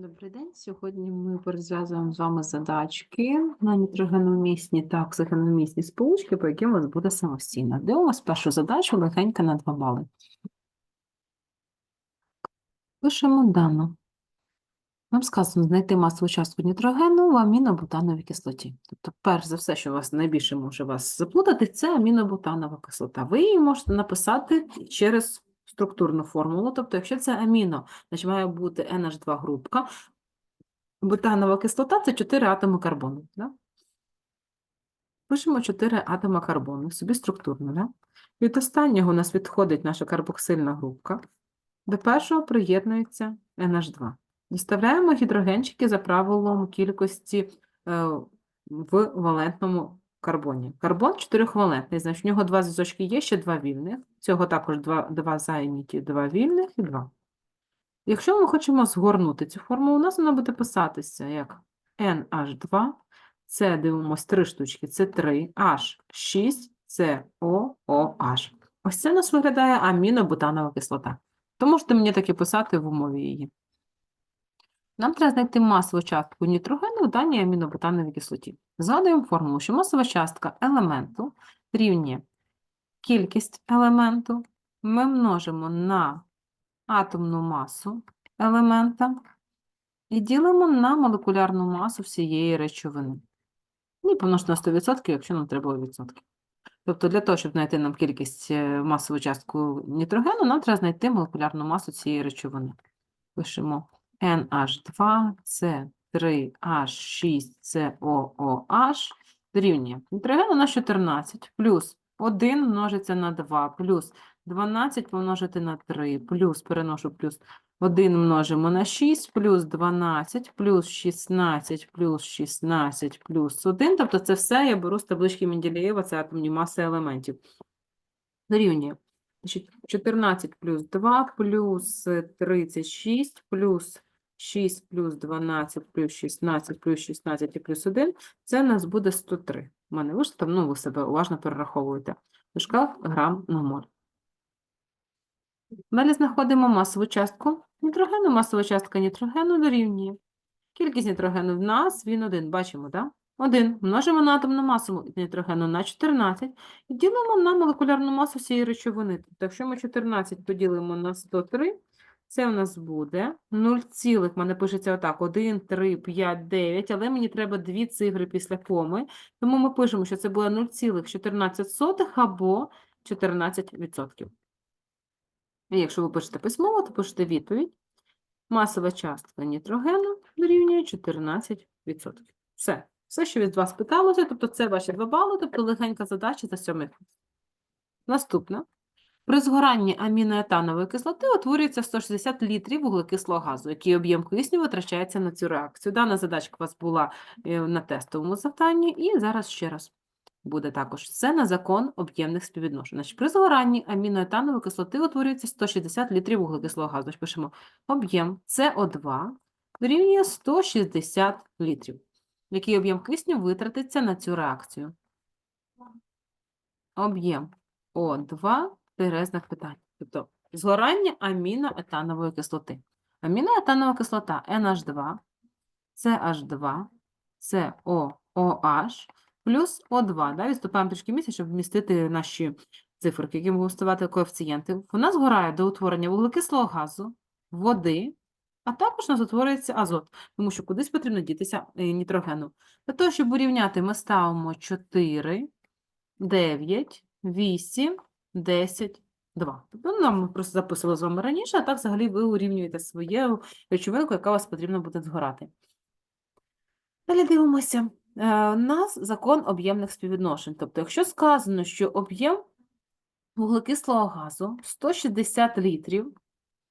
Добрий день. Сьогодні ми розв'язуємо з вами задачки на нітрогеномісні та оксигеномісні сполучки, по яким у вас буде самостійно. Дивимось першу задачу легенько на 2 бали. Пишемо дано. Нам сказано знайти масову частку нітрогену в амінобутановій кислоті. Тобто, перш за все, що вас найбільше може вас заплутати, це амінобутанова кислота. Ви її можете написати через структурну формулу. Тобто, якщо це аміно, значить має бути NH2 групка. Бутанова кислота це 4 атоми карбону. Да? Пишемо 4 атоми карбону, собі структурно. Да? Від останнього у нас відходить наша карбоксильна групка. До першого приєднується NH2. Доставляємо гідрогенчики за правилом кількості е, в валентному карбоні. Карбон чотирьохвалентний, значить, в нього два зв'язочки є, ще два вільних. Цього також два, два зайняті, два вільних і два. Якщо ми хочемо згорнути цю форму, у нас вона буде писатися як NH2, це дивимось три штучки, це 3, H6, це. Ось це у нас виглядає амінобутанова кислота. То можете мені так і писати в умові її. Нам треба знайти масову частку нітрогену в даній амінобутановій кислоті. Згадуємо формулу, що масова частка елементу рівнює кількість елементу, ми множимо на атомну масу елемента і ділимо на молекулярну масу всієї речовини. І помножити на 100%, якщо нам треба відсотки. Тобто для того, щоб знайти нам кількість е, масову частку нітрогену, нам треба знайти молекулярну масу цієї речовини. Пишемо NH2, C3, H6, COOH дорівнює. Нітрогену у нас 14, плюс 1 множиться на 2, плюс 12 помножити на 3, плюс, переношу плюс 1 множимо на 6, плюс 12, плюс 16, плюс 16, плюс 1. Тобто це все я беру з таблички Менделєєва, це атомні маси елементів. Дорівнює. Значить, 14 плюс 2 плюс 36 плюс 6 плюс 12 плюс 16 плюс 16 і плюс 1 – це у нас буде 103. У мене вийшло там, ну, ви себе уважно перераховуєте. В грам на моль. Далі знаходимо масову частку нітрогену. Масова частка нітрогену дорівнює. Кількість нітрогену в нас, він один, бачимо, так? 1 множимо на атомну масу нітрогену на 14 і ділимо на молекулярну масу всієї речовини. Тобто, якщо ми 14 поділимо на 103, це у нас буде 0, цілих, мене пишеться отак, 1, 3, 5, 9, але мені треба дві цифри після коми, тому ми пишемо, що це буде 0,14 або 14%. І якщо ви пишете письмово, то пишете відповідь. Масова частка нітрогену дорівнює 14%. Все. Все, що від вас питалося, тобто це ваші 2 бали, тобто легенька задача за 7 клас. Наступна. При згоранні аміноетанової кислоти утворюється 160 літрів вуглекислого газу, який об'єм кисню витрачається на цю реакцію. Дана задачка у вас була е, на тестовому завданні, і зараз ще раз буде також. Це на закон об'ємних співвідношень. Значить, при згоранні аміноетанової кислоти утворюється 160 літрів вуглекислого газу. Значить, Пишемо об'єм СО2 дорівнює 160 літрів. Який об'єм кисню витратиться на цю реакцію? Об'єм О2 знак питання. Тобто згорання аміноетанової кислоти. Аміноетанова кислота NH2, CH2, COOH плюс О2. Да? Відступаємо трішки місця, щоб вмістити наші циферки, які можуть ставати коефіцієнти. Вона згорає до утворення вуглекислого газу, води, а також у нас утворюється азот, тому що кудись потрібно дітися е, нітрогену. Для того, щоб урівняти, ми ставимо 4, 9, 8, 10, 2. Тобто ну, нам просто записували з вами раніше, а так взагалі ви урівнюєте свою речовинку, яка вас потрібно буде згорати. Далі дивимося. Е, У нас закон об'ємних співвідношень. Тобто, якщо сказано, що об'єм вуглекислого газу 160 літрів,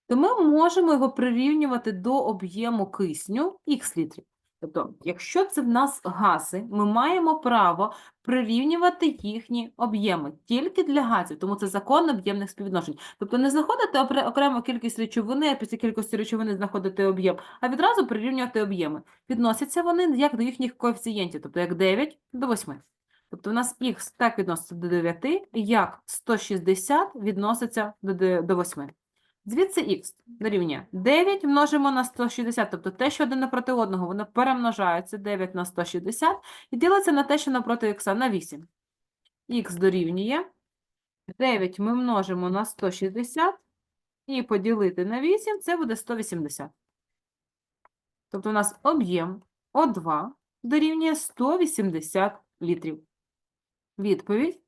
то ми можемо його прирівнювати до об'єму кисню х літрів. Тобто, якщо це в нас гази, ми маємо право прирівнювати їхні об'єми тільки для газів, тому це закон об'ємних співвідношень. Тобто не знаходити окрему кількість речовини, а після кількості речовини знаходити об'єм, а відразу прирівнювати об'єми. Відносяться вони як до їхніх коефіцієнтів, тобто як 9 до 8. Тобто у нас х так відноситься до 9, як 160 відноситься до 8. Звідси х дорівнює 9 множимо на 160, тобто те, що один напроти одного, воно перемножається 9 на 160 і ділиться на те, що напроти х на 8. х дорівнює 9 ми множимо на 160 і поділити на 8 це буде 180. Тобто у нас об'єм О2 дорівнює 180 літрів. Відповідь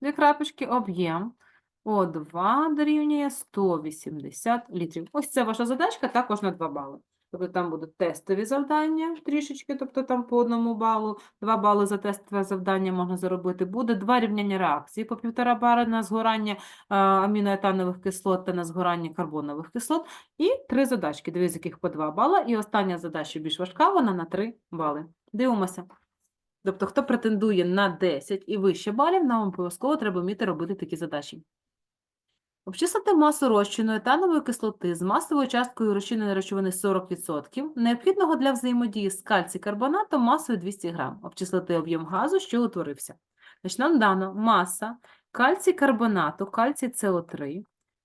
дві крапочки об'єм О2 дорівнює 180 літрів. Ось це ваша задачка також на 2 бали. Тобто там будуть тестові завдання трішечки, тобто там по одному балу, 2 бали за тестове завдання можна заробити. Буде два рівняння реакції, по півтора бали на згорання а, аміноетанових кислот та на згорання карбонових кислот. І три задачки, дві з яких по 2 бала. І остання задача більш важка, вона на 3 бали. Дивимося. Тобто, хто претендує на 10 і вище балів, нам обов'язково треба вміти робити такі задачі. Обчислити масу розчину етанової кислоти з масовою часткою розчиненої речовини 40%, необхідного для взаємодії з кальцій-карбонатом масою 200 г. Обчислити об'єм газу, що утворився. Значить, нам дано маса кальцій-карбонату, кальцій СО3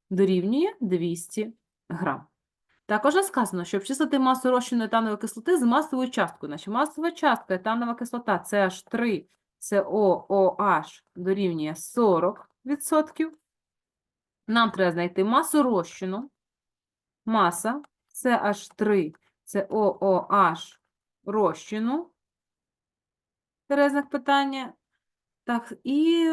дорівнює 200 грам. Також сказано, що обчислити масу розчину етанової кислоти з масовою часткою. Значить, масова частка етанова кислота CH3 COOH дорівнює 40%. Нам треба знайти масу розчину. Маса CH3 COOH розчину. Терезних питання. Так, і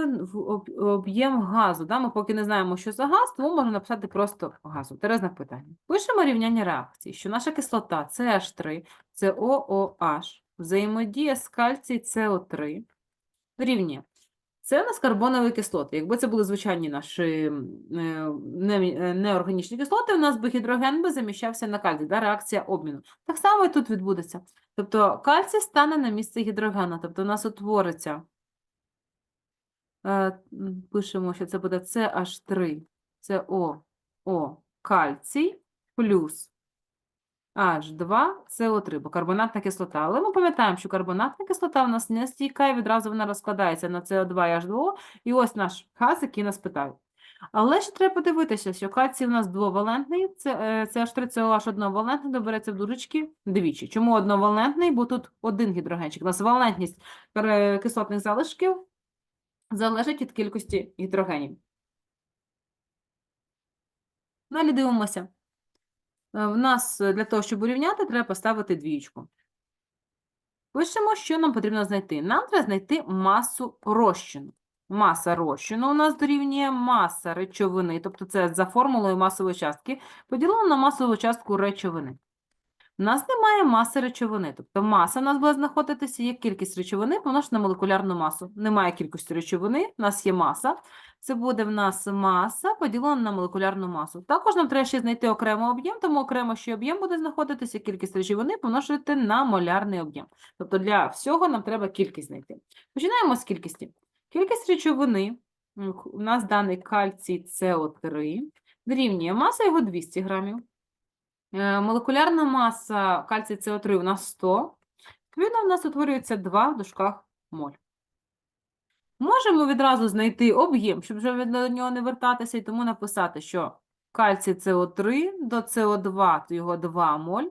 об'єм газу. Да? Ми поки не знаємо, що за газ, тому можна написати просто газу. Терезне питання. Пишемо рівняння реакції, що наша кислота CH3, COOH, взаємодія з кальцій СО3 дорівнює. Це у нас карбонові кислоти. Якби це були звичайні наші е, е, неорганічні кислоти, у нас би гідроген би заміщався на кальцій, да? реакція обміну. Так само і тут відбудеться. Тобто кальцій стане на місце гідрогена, тобто у нас утвориться Е, Пишемо, що це буде CH3, COO, кальцій, плюс H2, CO3, бо карбонатна кислота. Але ми пам'ятаємо, що карбонатна кислота у нас не стійка, і відразу вона розкладається на CO2 і H2O, і ось наш газ, який нас питають. Але ще треба подивитися, що кальцій у нас двовалентний, це, е, CH3, COH одновалентний, добереться в дужечки двічі. Чому одновалентний? Бо тут один гідрогенчик. У нас валентність кислотних залишків залежить від кількості гідрогенів. Далі дивимося. Е, В нас е, для того, щоб урівняти, треба поставити двічку. Пишемо, що нам потрібно знайти. Нам треба знайти масу розчину. Маса розчину у нас дорівнює маса речовини, тобто це за формулою масової частки, поділено на масову частку речовини. У нас немає маси речовини, тобто маса у нас буде знаходитися як кількість речовини помножена на молекулярну масу. Немає кількості речовини, у нас є маса. Це буде в нас маса поділена на молекулярну масу. Також нам треба ще знайти окремо об'єм, тому окремо ще об'єм буде знаходитися кількість речовини помножити на молярний об'єм. Тобто для всього нам треба кількість знайти. Починаємо з кількості. Кількість речовини, у нас даний кальцій СО3, дорівнює маса його 200 грамів. Е, Молекулярна маса кальцій СО3 у нас 100. Відповідно, у нас утворюється 2 в дужках моль. Можемо відразу знайти об'єм, щоб вже до нього не вертатися, і тому написати, що кальцій СО3 до СО2, то його 2 моль.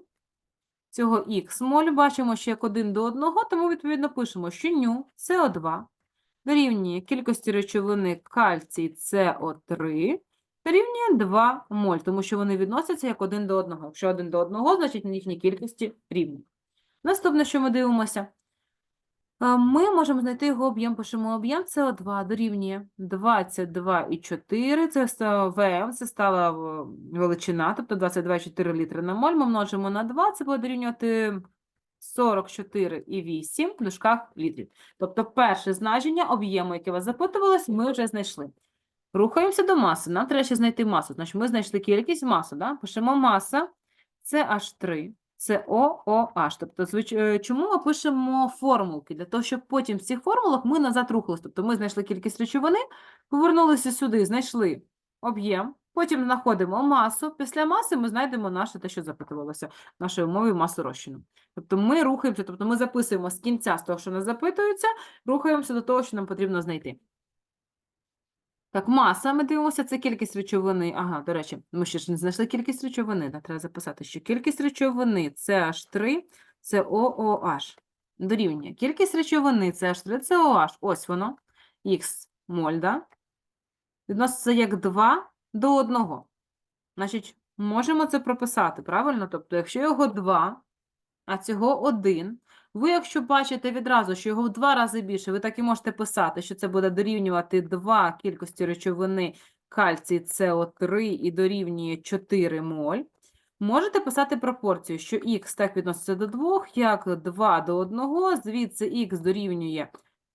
Цього х моль бачимо ще як 1 до 1, тому відповідно пишемо, що ню СО2 дорівнює кількості речовини кальцій СО3 дорівнює 2 моль, тому що вони відносяться як 1 до 1. Якщо 1 до 1, значить їхні кількості рівні. Наступне, що ми дивимося. Е, Ми можемо знайти його об'єм, пишемо об'єм СО2 дорівнює 22,4, це ВМ, це стала е, величина, тобто 22,4 літри на моль, ми множимо на 2, це буде дорівнювати 44,8 в дужках літрів. Тобто перше значення об'єму, яке вас запитувалось, ми вже знайшли. Рухаємося до маси. Нам треба ще знайти масу. Значить, ми знайшли кількість маси. Да? Пишемо маса це H3, це OOH. Тобто, звич... е, чому ми пишемо формулки? Для того, щоб потім в цих формулах ми назад рухалися. Тобто ми знайшли кількість речовини, повернулися сюди, знайшли об'єм, потім знаходимо масу. Після маси ми знайдемо наше те, що запитувалося, нашою мовою масу розчину. Тобто ми рухаємося, тобто ми записуємо з кінця з того, що нас запитується, рухаємося до того, що нам потрібно знайти. Так, маса, ми дивимося, це кількість речовини. Ага, до речі, ми ще ж не знайшли кількість речовини. Да? Треба записати, що кількість речовини CH3, це OOH. Дорівнює. Кількість речовини CH3, це OH. Ось воно. Х моль, да? Відноситься як 2 до 1. Значить, можемо це прописати, правильно? Тобто, якщо його 2, а цього 1, ви, якщо бачите відразу, що його в два рази більше, ви так і можете писати, що це буде дорівнювати 2 кількості речовини кальцій СО3 і дорівнює 4 моль. Можете писати пропорцію, що х так відноситься до 2, як 2 до 1, звідси х дорівнює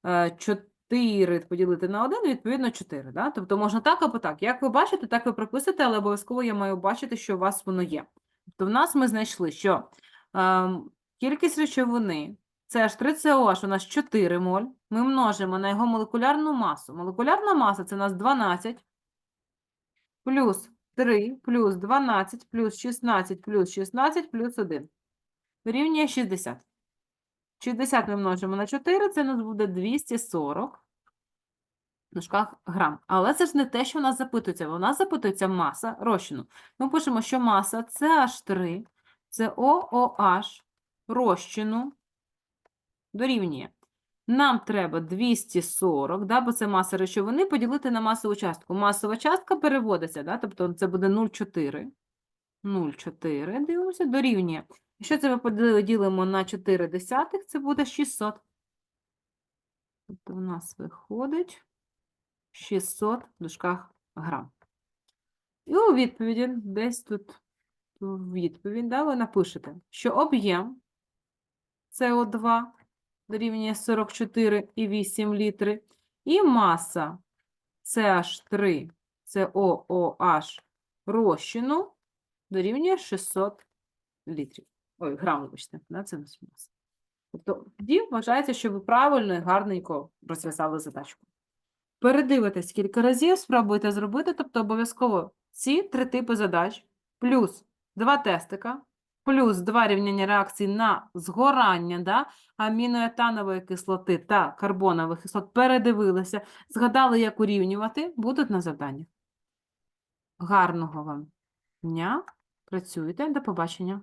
е, 4 поділити на 1, відповідно 4. Да? Тобто можна так або так. Як ви бачите, так ви прописуєте, але обов'язково я маю бачити, що у вас воно є. Тобто в нас ми знайшли, що ем, кількість речовини CH3COH у нас 4 моль. Ми множимо на його молекулярну масу. Молекулярна маса це у нас 12 плюс 3 плюс 12 плюс 16 плюс 16 плюс 1. Дорівнює 60. 60 ми множимо на 4, це у нас буде 240 в грам. Але це ж не те, що у нас запитується. У нас запитується маса розчину. Ми пишемо, що маса CH3, це OOH розчину дорівнює. Нам треба 240, да, бо це маса речовини, поділити на масову частку. Масова частка переводиться, да, тобто це буде 0,4. 0,4, дивимося, дорівнює. Якщо це ми поділи- ділимо на 4 десятих, це буде 600. Тобто у нас виходить 600 в дужках грам. І у відповіді, десь тут відповідь, да, ви напишете, що об'єм СО2 дорівнює 44,8 літри, і маса CH3, COOH розчину дорівнює 600 літрів. Ой, грам, вибачте, це нас маса. Тобто, тоді вважається, що ви правильно і гарненько розв'язали задачку. Передивитесь кілька разів, спробуйте зробити, тобто обов'язково ці три типи задач, плюс два тестика, плюс два рівняння реакцій на згорання да, аміноетанової кислоти та карбонових кислот передивилися, згадали, як урівнювати, будуть на завданнях. Гарного вам дня! Працюйте, до побачення!